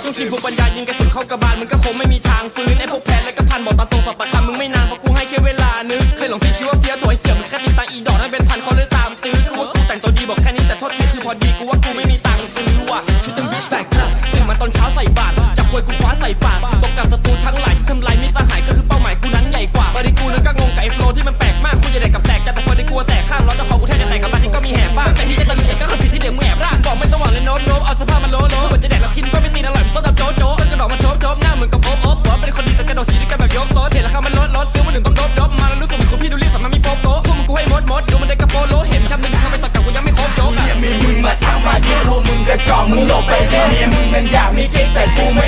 เข้ากระบาลมึงก็คงไม่มีทางฟื้นไอ้พวกแพ้และก็พันบอกตามตรงสอบปะคำมึงไม่นานเพราะกูให้แค่เวลานึกเคยหลงพี่คิดว่าเฟี้ยวถอยเสียมึงแค่ติดตาอีดอกนั่นเป็นพันเขาเลยตามตื้อกูว่ากูแต่งตัวดีบอกแค่นี้แต่โทษทีคือพอดีกูว่ากูไม่มีตังค์ซื้อว่ะชุดตึงบีชแบกตื่นมาตอนเช้าใส่บาตร กระจอมึงหลบไปดิเมียมึงมันอยากมีกิ๊กแต่กูไ